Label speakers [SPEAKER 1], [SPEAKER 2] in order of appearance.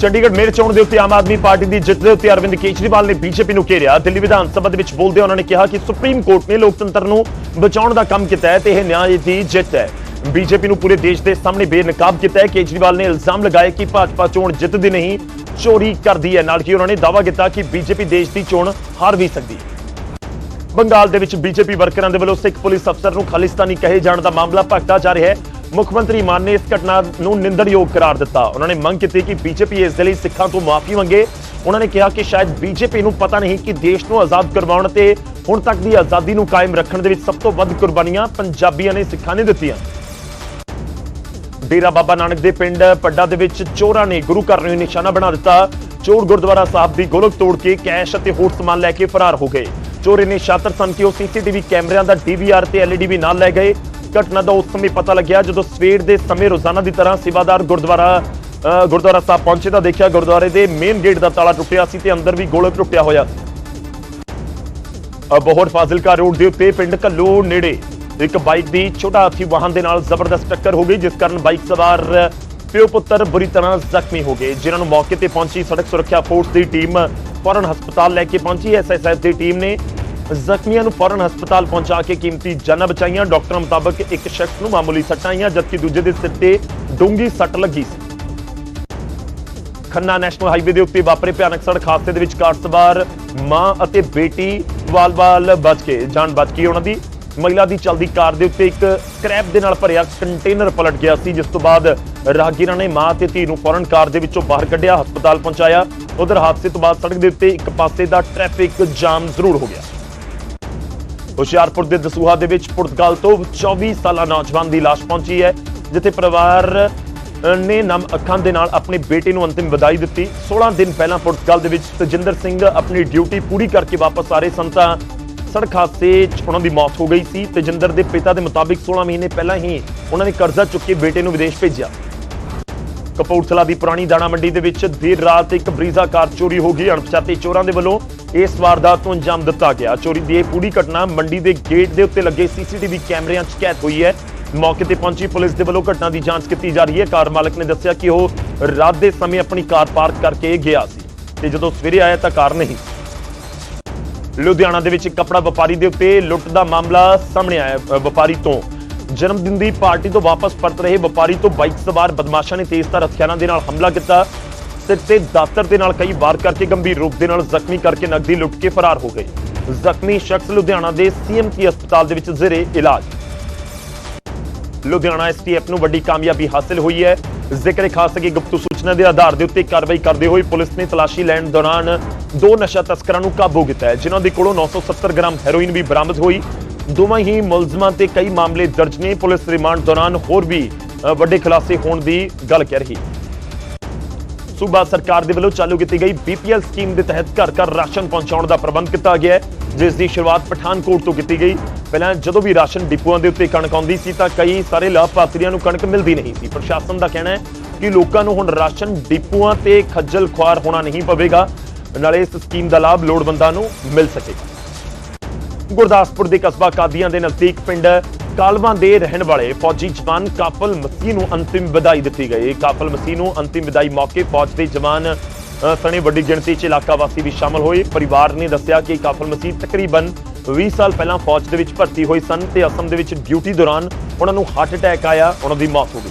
[SPEAKER 1] Chandigarh mayor ਚੋਣ ਦੇ ਉੱਤੇ ਆਮ ਆਦਮੀ ਪਾਰਟੀ ਦੀ ਜਿੱਤ ਦੇ ਉੱਤੇ ਅਰਵਿੰਦ ਕੇਜਰੀਵਾਲ ਨੇ ਬੀਜੇਪੀ ਨੂੰ ਘੇਰਿਆ। ਦਿੱਲੀ ਵਿਧਾਨ ਸਭਾ ਦੇ ਵਿੱਚ ਬੋਲਦੇ ਉਹਨਾਂ ਨੇ ਕਿਹਾ ਕਿ ਸੁਪਰੀਮ ਕੋਰਟ ਨੇ ਲੋਕਤੰਤਰ ਨੂੰ ਬਚਾਉਣ ਦਾ ਕੰਮ ਕੀਤਾ ਹੈ ਤੇ ਇਹ ਨਿਆਂ ਦੀ ਜਿੱਤ ਹੈ। ਬੀਜੇਪੀ ਨੂੰ ਪੂਰੇ ਦੇਸ਼ ਦੇ ਸਾਹਮਣੇ ਬੇਨਕਾਬ ਕੀਤਾ ਹੈ। ਕੇਜਰੀਵਾਲ ਨੇ ਇਲਜ਼ਾਮ ਲਗਾਏ ਕਿ ਭਾਜਪਾ ਚੋਣ ਜਿੱਤਦੀ ਨਹੀਂ, ਚੋਰੀ ਕਰਦੀ ਹੈ। ਨਾਲ ਕਿ ਉਹਨਾਂ ਨੇ ਦਾਅਵਾ ਕੀਤਾ ਕਿ ਬੀਜੇਪੀ ਦੇਸ਼ ਦੀ ਚੋਣ ਹਾਰ ਵੀ ਸਕਦੀ ਹੈ। ਬੰਗਾਲ ਦੇ ਵਿੱਚ ਬੀਜੇਪੀ ਵਰਕਰਾਂ ਦੇ ਵੱਲੋਂ ਸਿੱਖ ਪੁਲਿਸ ਅਫਸਰ ਨੂੰ ਖਾਲਿਸਤਾਨੀ ਕਹੇ ਜਾਣ ਦਾ ਮਾਮਲਾ ਭਖਦਾ ਜਾ ਰਿਹਾ ਹੈ। ਮੁੱਖ ਮੰਤਰੀ ਮਾਨ ਨੇ ਇਸ ਘਟਨਾ ਨੂੰ ਨਿੰਦਣਯੋਗ ਕਰਾਰ ਦਿੱਤਾ। ਉਹਨਾਂ ਨੇ ਮੰਗ ਕੀਤੀ ਕਿ ਬੀਜੇਪੀ ਇਸ ਦੇ ਲਈ ਸਿੱਖਾਂ ਤੋਂ ਮਾਫੀ ਮੰਗੇ। ਉਹਨਾਂ ਨੇ ਕਿਹਾ ਕਿ ਸ਼ਾਇਦ ਬੀਜੇਪੀ ਨੂੰ ਪਤਾ ਨਹੀਂ ਕਿ ਦੇਸ਼ ਨੂੰ ਆਜ਼ਾਦ ਕਰਵਾਉਣ ਤੇ ਹੁਣ ਤੱਕ ਦੀ ਆਜ਼ਾਦੀ ਨੂੰ ਕਾਇਮ ਰੱਖਣ ਦੇ ਵਿੱਚ ਸਭ ਤੋਂ ਵੱਧ ਕੁਰਬਾਨੀਆਂ ਪੰਜਾਬੀਆਂ ਨੇ ਸਿੱਖਾਂ ਨੇ ਦਿੱਤੀਆਂ। ਡੇਰਾ ਬਾਬਾ ਨਾਨਕ ਦੇ ਪਿੰਡ ਪੱਡਾ ਦੇ ਵਿੱਚ ਚੋਰਾਂ ਨੇ ਗੁਰੂ ਘਰ ਨੂੰ ਨਿਸ਼ਾਨਾ ਬਣਾ ਦਿੱਤਾ। ਚੋਰ ਗੁਰਦੁਆਰਾ ਸਾਹਿਬ ਦੀ ਗੋਲਕ ਤੋੜ ਕੇ ਕੈਸ਼ ਅਤੇ ਹੋਰ ਸਮਾਨ ਲੈ ਕੇ ਫਰਾਰ ਹੋ ਗਏ। ਚੋਰ ਇੰਨੇ ਸ਼ਾਤਰ ਸਨ ਕਿ ਉਹ ਸੀਸੀਟੀਵੀ ਕੈਮਰਿਆਂ ਦਾ ਡੀਵੀਆਰ ਤੇ ਐਲਈਡੀ ਵੀ ਨਾਲ ਲੈ ਗਏ। ਘਟਨਾ ਦਾ ਉਸ ਸਮੇਂ ਪਤਾ ਲੱਗਿਆ ਜਦੋਂ ਸਵੇਰ ਦੇ ਸਮੇਂ ਰੋਜ਼ਾਨਾ ਦੀ ਤਰ੍ਹਾਂ ਸੇਵਾਦਾਰ ਗੁਰਦੁਆਰਾ ਗੁਰਦੁਆਰਾ ਸਾਹਿਬ ਪਹੁੰਚੇ ਤਾਂ ਦੇਖਿਆ ਗੁਰਦੁਆਰੇ ਦੇ ਮੇਨ ਗੇਟ ਦਾ ਤਾਲਾ ਟੁੱਟਿਆ ਸੀ ਤੇ ਅੰਦਰ ਵੀ ਗੋਲਕ ਟੁੱਟਿਆ ਹੋਇਆ। ਬਹੋਰ ਫਾਜ਼ਿਲਕਾ ਰੋਡ ਦੇ ਉੱਤੇ ਪਿੰਡ ਕੱਲੂ ਨੇੜੇ ਇੱਕ ਬਾਈਕ ਦੀ ਛੋਟਾ ਹਾਥੀ ਵਾਹਨ ਦੇ ਨਾਲ ਜ਼ਬਰਦਸਤ ਟੱਕਰ ਹੋ ਗਈ, ਜਿਸ ਕਾਰਨ ਬਾਈਕ ਸਵਾਰ ਪਿਓ ਪੁੱਤਰ ਬੁਰੀ ਤਰ੍ਹਾਂ ਜ਼ਖਮੀ ਹੋ ਗਏ, ਜਿਨ੍ਹਾਂ ਨੂੰ ਮੌਕੇ ਤੇ ਪਹੁੰਚੀ ਸੜਕ ਸੁਰੱਖਿਆ ਫੋਰਸ ਦੀ ਟੀਮ ਫੌਰਨ ਹਸਪਤਾਲ ਲੈ ਕੇ ਪਹੁੰਚੀ। ਐਸਐਸਐਫ ਦੀ ਟੀਮ ਨੇ ਜ਼ਖਮੀਆਂ ਨੂੰ ਫੌਰਨ ਹਸਪਤਾਲ ਪਹੁੰਚਾ ਕੇ ਕੀਮਤੀ ਜਾਨਾਂ ਬਚਾਈਆਂ। ਡਾਕਟਰਾਂ ਮੁਤਾਬਕ ਇੱਕ ਸ਼ਖਸ ਨੂੰ ਮਾਮੂਲੀ ਸੱਟਾਂ ਆਈਆਂ, ਜਦਕਿ ਦੂਜੇ ਦੇ ਸਿਰ ਤੇ ਡੂੰਗੀ ਸੱਟ ਲੱਗੀ ਸੀ। ਖੰਨਾ ਨੈਸ਼ਨਲ ਹਾਈਵੇ ਦੇ ਉੱਤੇ ਵਾਪਰੇ ਭਿਆਨਕ ਸੜਕ ਹਾਦਸੇ ਦੇ ਵਿੱਚ ਕਾਰ ਸਵਾਰ ਮਾਂ ਅਤੇ ਬੇਟੀ ਵਾਲ-ਵਾਲ ਬਚ ਕੇ ਜਾਨ ਬਚ ਗਈ ਉਹਨਾਂ ਦੀ। ਮਹਿਲਾ ਦੀ ਚਲਦੀ ਕਾਰ ਦੇ ਉੱਤੇ ਇੱਕ ਸਕ੍ਰੈਪ ਦੇ ਨਾਲ ਭਰਿਆ ਕੰਟੇਨਰ ਪਲਟ ਗਿਆ ਸੀ, ਜਿਸ ਤੋਂ ਬਾਅਦ ਰਾਹਗੀਰਾਂ ਨੇ ਮਾਂ ਤੇ ਧੀ ਨੂੰ ਫੌਰਨ ਕਾਰ ਦੇ ਵਿੱਚੋਂ ਬਾਹਰ ਕੱਢਿਆ, ਹਸਪਤਾਲ ਪਹੁੰਚਾਇਆ। ਉਧਰ ਹਾਦਸੇ ਤੋਂ ਬਾਅਦ ਸੜਕ ਦੇ ਉੱਤੇ ਇੱਕ ਪਾਸੇ ਦਾ ਟ੍ਰੈਫਿਕ ਜਾਮ ਜ਼ਰੂਰ ਹੋ ਗਿਆ। ਹੁਸ਼ਿਆਰਪੁਰ ਦੇ ਦਸੂਹਾ ਦੇ ਵਿੱਚ ਪੁਰਤਗਾਲ ਤੋਂ 24 ਸਾਲਾ ਨੌਜਵਾਨ ਦੀ ਲਾਸ਼ ਪਹੁੰਚੀ ਹੈ, ਜਿੱਥੇ ਪਰਿਵਾਰ ਨੇ ਨਮ ਅੱਖਾਂ ਦੇ ਨਾਲ ਆਪਣੇ ਬੇਟੇ ਨੂੰ ਅੰਤਿਮ ਵਿਦਾਈ ਦਿੱਤੀ। 16 ਦਿਨ ਪਹਿਲਾਂ ਪੁਰਤਗਾਲ ਦੇ ਵਿੱਚ ਤਜਿੰਦਰ ਸਿੰਘ ਆਪਣੀ ਡਿਊਟੀ ਪੂਰੀ ਕਰਕੇ ਵਾਪਸ ਆ ਰਹੇ ਸਨ ਤਾਂ ਸੜਕ ਹਾਦਸੇ 'ਚ ਉਹਨਾਂ ਦੀ ਮੌਤ ਹੋ ਗਈ ਸੀ। ਤਜਿੰਦਰ ਦੇ ਪਿਤਾ ਦੇ ਮੁਤਾਬਿਕ 16 ਮਹੀਨੇ ਪਹਿਲਾਂ ਹੀ ਉਹਨਾਂ ਨੇ ਕਰਜ਼ਾ ਚੁੱਕ ਕੇ ਬੇਟੇ ਨੂੰ ਵਿਦੇਸ਼ ਭੇਜਿਆ। ਕਪੂਰਥਲਾ ਦੀ ਪੁਰਾਣੀ ਦਾਣਾ ਮੰਡੀ ਦੇ ਵਿੱਚ ਦੇਰ ਰਾਤ ਇੱਕ ਬਰੀਜ਼ਾ ਕਾਰ ਚੋਰੀ ਹੋ ਗਈ। ਅਣਪਛਾਤੇ ਚੋਰਾਂ ਦੇ ਵੱਲੋਂ ਇਸ ਵਾਰਦਾਤ ਨੂੰ ਅੰਜਾਮ ਦਿੱਤਾ ਗਿਆ। ਚੋਰੀ ਦੀ ਇਹ ਪੂਰੀ ਘਟਨਾ ਮੰਡੀ ਦੇ ਗੇਟ ਦੇ ਉੱਤੇ ਲੱਗੇ ਸੀਸੀਟੀਵੀ ਕੈਮਰਿਆਂ 'ਚ ਕੈਦ ਹੋਈ ਹੈ। ਮੌਕੇ ਤੇ ਪਹੁੰਚੀ ਪੁਲਿਸ ਦੇ ਵੱਲੋਂ ਘਟਨਾ ਦੀ ਜਾਂਚ ਕੀਤੀ ਜਾ ਰਹੀ ਹੈ। ਕਾਰ ਮਾਲਕ ਨੇ ਦੱਸਿਆ ਕਿ ਉਹ ਰਾਤ ਦੇ ਸਮੇਂ ਆਪਣੀ ਕਾਰ ਪਾਰਕ ਕਰਕੇ ਗਿਆ ਸੀ ਤੇ ਜਦੋਂ ਸਵੇਰੇ ਆਇਆ ਤਾਂ ਕਾਰ ਨਹੀਂ ਲੁਧਿਆਣਾ ਦੇ ਵਿੱਚ ਕੱਪੜਾ ਵਪਾਰੀ ਦੇ ਉੱਤੇ ਲੁੱਟ ਦਾ ਮਾਮਲਾ ਸਾਹਮਣੇ ਆਇਆ ਵਪਾਰੀ ਤੋਂ। ਜਨਮ ਦਿਨ ਦੀ ਪਾਰਟੀ ਤੋਂ ਵਾਪਸ ਪਰਤ ਰਹੇ ਵਪਾਰੀ ਤੋਂ ਬਾਈਕ ਸਵਾਰ ਬਦਮਾਸ਼ਾਂ ਨੇ ਤੇਜ਼ਧਾਰ ਹਥਿਆਰਾਂ ਦੇ ਨਾਲ ਹਮਲਾ ਕੀਤਾ। ਸਿਰ ਤੇ ਦਾਤਰ ਦੇ ਨਾਲ ਕਈ ਵਾਰ ਕਰਕੇ ਗੰਭੀਰ ਰੂਪ ਦੇ ਨਾਲ ਜ਼ਖਮੀ ਕਰਕੇ ਨਕਦੀ ਲੁੱਟ ਕੇ ਫਰਾਰ ਹੋ ਗਏ। ਜ਼ਖਮੀ ਸ਼ਖਸ ਲੁਧਿਆਣਾ ਦੇ ਸੀਐਮਸੀ ਹਸਪਤਾਲ ਦੇ ਵਿੱਚ ਜ਼ੇਰੇ ਇਲਾਜ। ਲੁਧਿਆਣਾ ਐਸਟੀਐਫ ਨੂੰ ਵੱਡੀ ਕਾਮਯਾਬੀ ਹਾਸਲ ਹੋਈ ਹੈ। ਜ਼ਿਕਰ ਖਾਸ ਹੈ ਕਿ ਗੁਪਤ ਸੂਚਨਾ ਦੇ ਆਧਾਰ ਦੇ ਉੱਤੇ ਕਾਰਵਾਈ ਕਰਦੇ ਹੋਏ ਪੁਲਿਸ ਨੇ ਤਲਾਸ਼ੀ ਲੈਣ ਦੌਰਾਨ ਦੋ ਨਸ਼ਾ ਤਸਕਰਾਂ ਨੂੰ ਕਾਬੂ ਕੀਤਾ ਹੈ, ਜਿਨ੍ਹਾਂ ਦੇ ਕੋਲੋਂ 970 ਗ੍ਰਾਮ ਹੈਰੋਇਨ ਵੀ ਬਰਾਮਦ ਹੋਈ। ਦੋਵਾਂ ਹੀ ਮੁਲਜ਼ਮਾਂ ਤੇ ਕਈ ਮਾਮਲੇ ਦਰਜ ਨੇ। ਪੁਲਿਸ ਰਿਮਾਂਡ ਦੌਰਾਨ ਹੋਰ ਵੀ ਵੱਡੇ ਖੁਲਾਸੇ ਹੋਣ ਦੀ ਗੱਲ ਕਹਿ ਰਹੀ। ਸੂਬਾ ਸਰਕਾਰ ਦੇ ਵੱਲੋਂ ਚਾਲੂ ਕੀਤੀ ਗਈ ਬੀਪੀਐਲ ਸਕੀਮ ਦੇ ਤਹਿਤ ਘਰ ਘਰ ਰਾਸ਼ਨ ਪਹੁੰਚਾਉਣ ਦਾ ਪ੍ਰਬੰਧ ਕੀਤਾ ਗਿਆ ਹੈ, ਜਿਸ ਦੀ ਸ਼ੁਰੂਆਤ ਪਠਾਨਕੋਟ ਤੋਂ ਕੀਤੀ ਗਈ। ਪਹਿਲਾਂ ਜਦੋਂ ਵੀ ਰਾਸ਼ਨ ਡਿਪੂਆਂ ਦੇ ਉੱਤੇ ਕਣਕ ਆਉਂਦੀ ਸੀ ਤਾਂ ਕਈ ਸਾਰੇ ਲਾਭਪਾਤਰੀਆਂ ਨੂੰ ਕਣਕ ਮਿਲਦੀ ਨਹੀਂ ਸੀ। ਪ੍ਰਸ਼ਾਸਨ ਦਾ ਕਹਿਣਾ ਹੈ ਕਿ ਲੋਕਾਂ ਨੂੰ ਹੁਣ ਰਾਸ਼ਨ ਡਿਪੂਆਂ ਤੇ ਖੱਜਲ ਖੁਆਰ ਹੋਣਾ ਨਹੀਂ ਪਵੇਗਾ। ਨਾਲੇ ਇਸ ਸਕੀਮ ਦਾ ਲਾਭ ਲੋੜਵੰਦਾਂ ਨੂੰ ਮਿਲ ਸਕੇਗਾ ਗੁਰਦਾਸਪੁਰ ਦੇ ਕਸਬਾ ਕਾਦੀਆਂ ਦੇ ਨਜ਼ਦੀਕ ਪਿੰਡ ਕਾਲਵਾਂ ਦੇ ਰਹਿਣ ਵਾਲੇ ਫੌਜੀ ਜਵਾਨ ਕਾਫਲ ਮਸੀਹ ਨੂੰ ਅੰਤਿਮ ਵਿਦਾਈ ਦਿੱਤੀ ਗਈ। ਕਾਫਲ ਮਸੀਹ ਨੂੰ ਅੰਤਿਮ ਵਿਦਾਈ ਮੌਕੇ ਫੌਜ ਦੇ ਜਵਾਨ ਸਣੇ ਵੱਡੀ ਗਿਣਤੀ 'ਚ ਇਲਾਕਾ ਵਾਸੀ ਵੀ ਸ਼ਾਮਲ ਹੋਏ। ਪਰਿਵਾਰ ਨੇ ਦੱਸਿਆ ਕਿ ਕਾਫਲ ਮਸੀਹ ਤਕਰੀਬਨ 20 ਸਾਲ ਪਹਿਲਾਂ ਫੌਜ ਦੇ ਵਿੱਚ ਭਰਤੀ ਹੋਏ ਸਨ ਤੇ ਅਸਮ ਦੇ ਵਿੱਚ ਡਿਊਟੀ ਦੌਰਾਨ ਉਹਨਾਂ ਨੂੰ ਹਾਰਟ ਅਟੈਕ ਆਇਆ, ਉਹਨਾਂ ਦੀ ਮੌਤ ਹੋ ਗਈ।